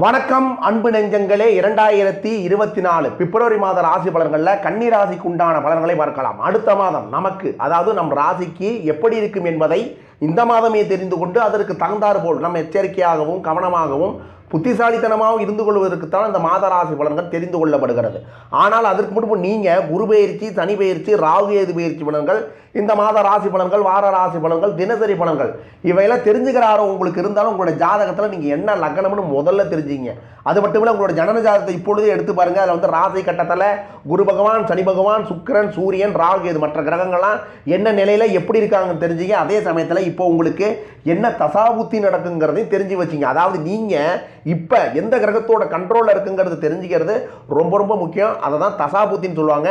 வணக்கம் அன்பு நெஞ்சங்களே. இரண்டாயிரத்தி இருபத்தி நாலு பிப்ரவரி மாத ராசி பலன்களில் கன்னி ராசிக்கு உண்டான பலன்களை பார்க்கலாம். அடுத்த மாதம் நமக்கு அதாவது நம் ராசிக்கு எப்படி இருக்கும் என்பதை இந்த மாதமே தெரிந்து கொண்டு அதற்கு தகுந்தாறு போல் நம்ம எச்சரிக்கையாகவும் கவனமாகவும் புத்திசாலித்தனமாகவும் இருந்து கொள்வதற்குத்தான் அந்த மாதராசி பலன்கள் தெரிந்து கொள்ளப்படுகிறது. ஆனால் அதற்கு முன்பு நீங்கள் குரு பயிற்சி சனி பயிற்சி ராகு ஏது பயிற்சி பலன்கள் இந்த மாத ராசி பலன்கள் வார ராசி பலன்கள் தினசரி பலன்கள் இவையெல்லாம் தெரிஞ்சுக்கிறாரோ உங்களுக்கு இருந்தாலும் உங்களோட ஜாதகத்தில் நீங்கள் என்ன லக்னம்னு முதல்ல தெரிஞ்சுங்க. அது மட்டும் இல்லை உங்களோட ஜனன ஜாதகத்தை இப்பொழுதே எடுத்து பாருங்கள் அதில் வந்து ராசி கட்டத்தில் குரு பகவான் சனி பகவான் சுக்கிரன் சூரியன் ராகு இது மற்ற கிரகங்கள்லாம் என்ன நிலையில் எப்படி இருக்காங்கன்னு தெரிஞ்சுங்க. அதே சமயத்தில் இப்போ உங்களுக்கு என்ன தசாபுத்தி நடக்குங்கிறதையும் தெரிஞ்சு வச்சிங்க. அதாவது நீங்கள் இப்போ எந்த கிரகத்தோட கண்ட்ரோலில் இருக்குங்கிறது தெரிஞ்சுக்கிறது ரொம்ப ரொம்ப முக்கியம். அதை தான் தசாபுத்தின்னு சொல்லுவாங்க.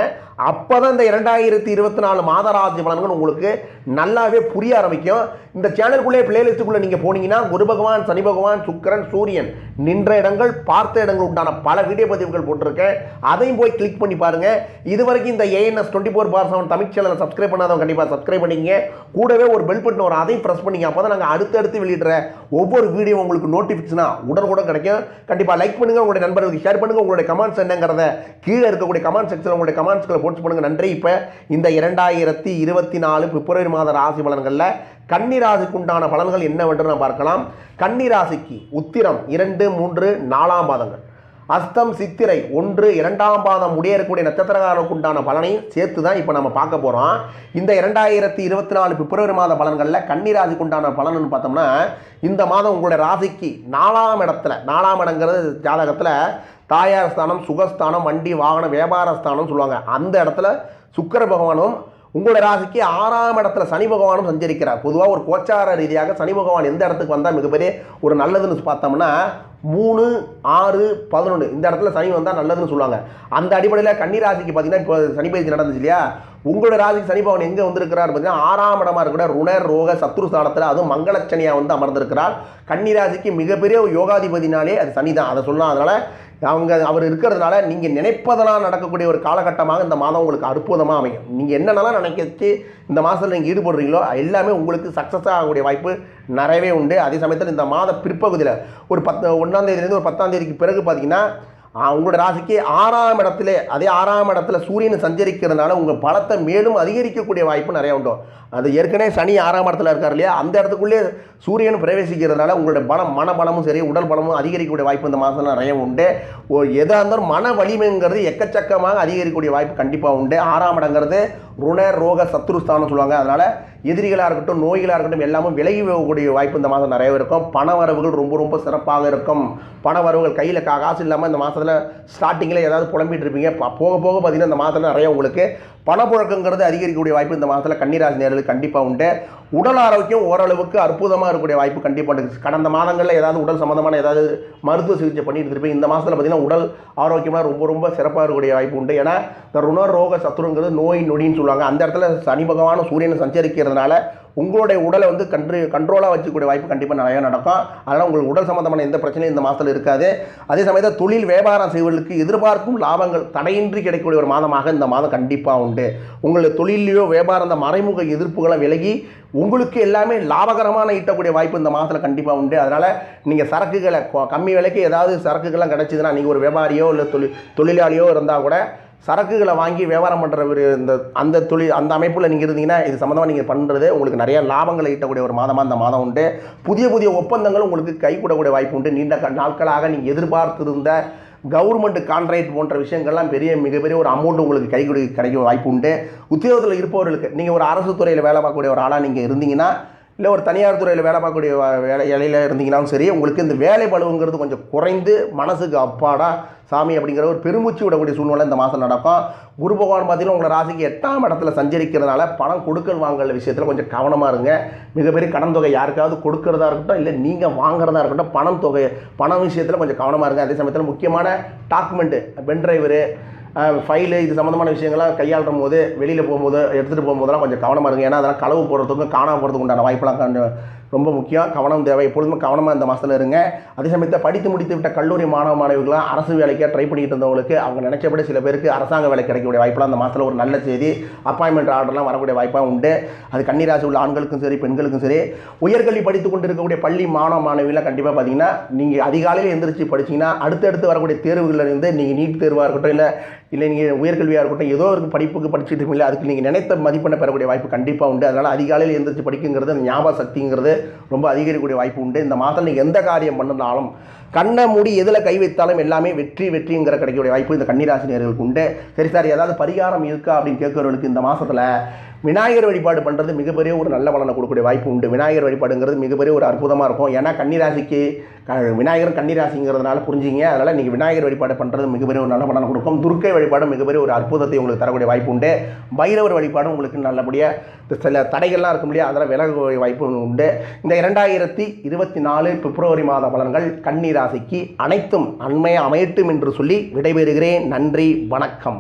அப்போ தான் இந்த இரண்டாயிரத்தி இருபத்தி நாலு மாதராஜ பலன்கள் உங்களுக்கு நல்லாவே புரிய ஆரம்பிக்கும். இந்த சேனலுக்குள்ளே பிளேலிஸ்ட்டுக்குள்ளே நீங்கள் போனீங்கன்னா குரு பகவான் சனி பகவான் சுக்கரன் சூரியன் நின்ற இடங்கள் பார்த்த இடங்கள் உண்டான பல வீடியோ பதிவுகள் போட்டிருக்கேன். அதையும் போய் கிளிக் பண்ணி பாருங்கள் இது வரைக்கும் இந்த ANS twenty four by seven Tamil சேனலை சப்ஸ்கிரைப் பண்ணாதவங்க கண்டிப்பாக சப்ஸ்கிரைப் பண்ணிங்க கூடவே ஒரு பெல் பட்டன் வரும். அதையும் ப்ரெஸ் பண்ணிங்க. அப்போ தான் நாங்கள் அடுத்தடுத்து வெளியிடுற ஒவ்வொரு வீடியோ உங்களுக்கு நோட்டிஃபிகேஷனாக உடனுக்குடன் கிடைக்கும். கண்டிப்பாக லைக் பண்ணுங்கள் உங்களுடைய நண்பர்களுக்கு ஷேர் பண்ணுங்கள் உங்களுடைய கமெண்ட்ஸ் என்னங்கிறத கீழே இருக்கக்கூடிய கமெண்ட் செக்ஷன் உங்களுடைய கமெண்ட்ஸ்களை போட்டு பண்ணுங்கள் நன்றி. இப்போ இந்த இரண்டாயிரத்தி இருபத்தி நாலு பிப்ரவரி மாத ராசி பலன்களில் கன்னிராசிக்கு உண்டான பலன்கள் என்னவென்று நாம் பார்க்கலாம். கன்னிராசிக்கு உத்திரம் இரண்டு மூன்று நாலாம் பாதங்கள். அஸ்தம் சித்திரை ஒன்று இரண்டாம் பாதம் முடிய இருக்கக்கூடிய நட்சத்திரக்காரருக்கு உண்டான பலனையும் சேர்த்து தான் இப்போ நம்ம பார்க்க போகிறோம் இந்த இரண்டாயிரத்தி இருபத்தி நாலு பிப்ரவரி மாத பலன்களில் கன்னிராசிக்கு உண்டான பலன்னு பார்த்தோம்னா இந்த மாதம் உங்களுடைய ராசிக்கு நாலாம் இடத்துல நாலாம் இடங்கிறது ஜாதகத்தில் தாயார் ஸ்தானம் சுகஸ்தானம் வண்டி வாகனம் வியாபார ஸ்தானம் சொல்லுவாங்க. அந்த இடத்துல சுக்கர பகவானும் உங்களோட ராசிக்கு ஆறாம் இடத்துல சனி பகவானும் சஞ்சரிக்கிறார். பொதுவாக ஒரு கோச்சார ரீதியாக சனி பகவான் எந்த இடத்துக்கு வந்தால் மிகப்பெரிய ஒரு நல்லதுன்னு பார்த்தோம்னா மூணு ஆறு பதினொன்று இந்த இடத்துல சனி வந்தால் நல்லதுன்னு சொல்லுவாங்க. அந்த அடிப்படையில் கன்னிராசிக்கு பார்த்தீங்கன்னா இப்போ சனி பயிற்சி நடந்துச்சு இல்லையா? உங்களோட ராசி சனி பவன் எங்கே வந்திருக்கிறார் பார்த்தீங்கன்னா ஆறாம் இடமா இருக்கிற ருணர் ரோக சத்ரு ஸ்தானத்தில் அதுவும் மங்களச்சனியாக வந்து அமர்ந்திருக்கிறார். கன்னி ராசிக்கு மிகப்பெரிய யோகாதிபதினாலே அது சனி தான் அதை சொல்லலாம் அதனால் அவங்க அவர் இருக்கிறதுனால நீங்கள் நினைப்பதெல்லாம் நடக்கக்கூடிய ஒரு காலகட்டமாக இந்த மாதம் உங்களுக்கு அற்புதமாக அமையும். நீங்கள் என்னென்னலாம் நினைக்கிறதுக்கு இந்த மாதத்தில் நீங்கள் ஈடுபடுறீங்களோ எல்லாமே உங்களுக்கு சக்ஸஸ் ஆகக்கூடிய வாய்ப்பு நிறையவே உண்டு. அதே சமயத்தில் இந்த மாத பிற்பகுதியில் ஒரு பத்து ஒன்றாம் தேதியிலேருந்து ஒரு பத்தாம் தேதிக்கு பிறகு பார்த்தீங்கன்னா உங்களோட ராசிக்கு ஆறாம் இடத்துல அதே ஆறாம் இடத்துல சூரியன் சஞ்சரிக்கிறதுனால உங்கள் பலத்தை மேலும் அதிகரிக்கக்கூடிய வாய்ப்பு நிறைய உண்டு. அது ஏற்கனவே சனி ஆறாம் இடத்துல இருக்கார் இல்லையா? அந்த இடத்துக்குள்ளே சூரியன் பிரவேசிக்கிறதுனால உங்களுடைய பலம் மன பலமும் சரி உடல் பலமும் அதிகரிக்கக்கூடிய வாய்ப்பு இந்த மாதம் நிறைய உண்டு. ஓ எதாக இருந்தாலும் மன வலிமைங்கிறது எக்கச்சக்கமாக அதிகரிக்கக்கூடிய வாய்ப்பு கண்டிப்பாக உண்டு. ஆறாம் இடங்கிறது ருண ரோக சத்ருஸ்தானம் சொல்லுவாங்க. அதனால் எதிரிகளாக இருக்கட்டும் நோய்களாக இருக்கட்டும் எல்லாமே விலகி போகக்கூடிய வாய்ப்பு இந்த மாதம் நிறைய இருக்கும். பண வரவுகள் ரொம்ப ரொம்ப சிறப்பாக இருக்கும். பண வரவுகள் கையில் கா காசு இல்லாமல் இந்த மாதத்தில் ஸ்டார்டிங்கில் ஏதாவது புலம்பிகிட்டு இருப்பீங்க. போக போக பார்த்தீங்கன்னா இந்த மாதத்தில் நிறைய உங்களுக்கு பணப்புழக்கங்கிறது அதிகரிக்கக்கூடிய வாய்ப்பு இந்த மாதத்தில் கன்னிராசி நேரில் கண்டிப்பாக உண்டு. உடல் ஆரோக்கியம் ஓரளவுக்கு அற்புதமாக இருக்கக்கூடிய வாய்ப்பு கண்டிப்பாக இருக்குது கடந்த மாதங்களில் ஏதாவது உடல் சம்மந்தமான ஏதாவது மருத்துவ சிகிச்சை பண்ணிட்டு இருப்பேன் இந்த மாதத்தில் பார்த்தீங்கன்னா உடல் ஆரோக்கியமாக ரொம்ப ரொம்ப சிறப்பாக இருக்கக்கூடிய வாய்ப்பு உண்டு. ஏன்னா இந்த ருண ரோக சத்துருங்கிறது நோய் நொடின்னு சொல்லுவாங்க. அந்த இடத்துல சனி பகவானும் சூரியனும் சஞ்சரிக்கிறதுனால உங்களுடைய உடலை வந்து கண்ட்ரி கண்ட்ரோலாக வச்சுக்கூடிய வாய்ப்பு கண்டிப்பாக நிறையா நடக்கும். அதனால் உங்களுக்கு உடல் சம்மந்தமான எந்த பிரச்சனையும் இந்த மாதத்தில் இருக்காது. அதே சமயத்தில் தொழில் வியாபாரம் செய்வதற்கு எதிர்பார்க்கும் லாபங்கள் தடையின்றி கிடைக்கக்கூடிய ஒரு மாதமாக இந்த மாதம் கண்டிப்பாக உண்டு. உங்களுடைய தொழிலையோ வியாபாரம் அந்த மறைமுக எதிர்ப்புகளை விலகி உங்களுக்கு எல்லாமே லாபகரமான ஈட்டக்கூடிய வாய்ப்பு இந்த மாதத்தில் கண்டிப்பாக உண்டு. அதனால் நீங்கள் சரக்குகளை கம்மி விலைக்கு ஏதாவது சரக்குகள்லாம் கிடைச்சிதுன்னா நீங்கள் ஒரு வியாபாரியோ இல்லை தொழில் தொழிலாளியோ இருந்தால் கூட சரக்குகளை வாங்கி வியாபாரம் பண்ணுற ஒரு இந்த அந்த தொழில் அந்த அமைப்பில் நீங்கள் இருந்தீங்கன்னா இது சம்மந்தமாக நீங்கள் பண்ணுறது உங்களுக்கு நிறைய லாபங்களை ஈட்டக்கூடிய ஒரு மாதமாக அந்த மாதம் உண்டு. புதிய புதிய ஒப்பந்தங்கள் உங்களுக்கு கைகூடக்கூடிய வாய்ப்பு உண்டு. நீண்ட க- நாட்களாக நீங்கள் எதிர்பார்த்திருந்த கவர்மெண்ட் கான்ட்ராக்ட் போன்ற விஷயங்கள்லாம் பெரிய மிகப்பெரிய ஒரு அமௌண்ட் உங்களுக்கு கை கிடைக்க வாய்ப்பு உண்டு. உத்தியோகத்தில் இருப்பவர்களுக்கு நீங்கள் ஒரு அரசு துறையில் வேலை பார்க்கக்கூடிய ஒரு ஆளாக நீங்கள் இருந்தீங்கன்னா இல்லை ஒரு தனியார் துறையில் வேலை பார்க்கக்கூடிய வேலை இலையில் இருந்தீங்கனாலும் சரி உங்களுக்கு இந்த வேலை பளுவுங்கிறது கொஞ்சம் குறைந்து மனசுக்கு அப்பாடா சாமி அப்படிங்கிற ஒரு பெருமூச்சு விடக்கூடிய சூழ்நிலை இந்த மாதம் நடக்கும். குரு பகவான் பார்த்தீங்கன்னா உங்களை ராசிக்கு எட்டாம் இடத்துல சஞ்சரிக்கிறதுனால பணம் கொடுக்கல் வாங்கல் விஷயத்தில் கொஞ்சம் கவனமாக இருங்க. மிகப்பெரிய கடன் தொகை யாருக்காவது கொடுக்கறதா இருக்கட்டும் இல்லை நீங்கள் வாங்குறதா இருக்கட்டும் பணம் தொகை பணம் விஷயத்தில் கொஞ்சம் கவனமாக இருங்க. அதே சமயத்தில் முக்கியமான டாக்குமெண்ட்டு பென் டிரைவரு ஃபைலு இது சம்மந்தமான விஷயங்கள்லாம் கையாளும் போது வெளியில் போகும்போது எடுத்துகிட்டு போகும்போதெல்லாம் கொஞ்சம் கவனமாக இருங்க. ஏன்னா அதெல்லாம் களவு போகிறதுக்கும் காணாம போகிறதுக்கு உண்டான வாய்ப்பெல்லாம் கொஞ்சம் ரொம்ப முக்கியம். கவனம் தேவை. எப்பொழுதுமே கவனமாக இந்த மாதத்தில் இருங்க. அதே சமயத்தில் படித்து முடித்து விட்ட கல்லூரி மாணவ மாணவிகளாம் அரசு வேலைக்காக ட்ரை பண்ணிட்டு இருந்தவங்களுக்கு அவங்க நினைச்சபடி சில பேருக்கு அரசாங்க வேலை கிடைக்கக்கூடிய வாய்ப்புலாம் அந்த மாதத்தில் ஒரு நல்ல செய்தி அப்பாயின்மெண்ட் ஆர்டர்லாம் வரக்கூடிய வாய்ப்பாக உண்டு. அது கன்னிராசி உள்ள ஆண்களுக்கும் சரி பெண்களுக்கும் சரி. உயர்கல்வி படித்து கொண்டு இருக்கக்கூடிய பள்ளி மாணவ மாணவிலாம் கண்டிப்பாக பார்த்தீங்கன்னா நீங்கள் அதிகாலையில் எந்திரிச்சு படிச்சீங்கன்னா அடுத்தடுத்து வரக்கூடிய தேர்வுகளில் இருந்து நீங்கள் நீட் தேர்வாக இருக்கட்டும் இல்லை இல்லை நீங்கள் உயர்கல்வியாக இருக்கட்டும் ஏதோ ஒரு படிப்புக்கு படிச்சுட்டு இல்லை அதுக்கு நீங்கள் நினைத்த மதிப்பெண்ணை பெறக்கூடிய வாய்ப்பு கண்டிப்பாக உண்டு. அதனால் அதிகாலையில் எந்திரிச்சு படிக்குங்கிறது ஞாபக சக்திங்கிறது ரொம்ப அதிகரிக்கக்கூடிய வாய்ப்பு உண்டு. இந்த மாதத்தில் நீங்கள் எந்த காரியம் பண்ணினாலும் கண்ணை மூடி எதில் கை வைத்தாலும் எல்லாமே வெற்றி வெற்றிங்கிற கிடைக்கக்கூடிய வாய்ப்பு இந்த கன்னிராசினியர்களுக்கு உண்டு. சரி சார் ஏதாவது பரிகாரம் இருக்கா அப்படின்னு கேட்குறவர்களுக்கு இந்த மாதத்தில் விநாயகர் வழிபாடு பண்ணுறது மிகப்பெரிய ஒரு நல்ல பலனை கொடுக்கக்கூடிய வாய்ப்பு உண்டு. விநாயகர் வழிபாடுங்கிறது மிகப்பெரிய ஒரு அற்புதமாக இருக்கும். ஏன்னா கன்னிராசிக்கு விநாயகர் கன்னிராசிங்கிறதுனால புரிஞ்சுங்க அதனால் நீங்கள் விநாயகர் வழிபாடு பண்ணுறது மிகப்பெரிய ஒரு நல்ல பலனை கொடுக்கும். துர்க்கை வழிபாடு மிகப்பெரிய ஒரு அற்புதத்தை உங்களுக்கு தரக்கூடிய வாய்ப்பு உண்டு. பைரவர் வழிபாடும் உங்களுக்கு நல்லபடியாக சில தடைகள்லாம் இருக்கும் இல்லையா அதெல்லாம் விலகக்கூடிய வாய்ப்பு உண்டு. இந்த இரண்டாயிரத்தி இருபத்தி நாலு பிப்ரவரி மாத பலன்கள் கன்னிராசிக்கு அனைத்தும் அண்மையை அமையட்டும் என்று சொல்லி விடைபெறுகிறேன். நன்றி வணக்கம்.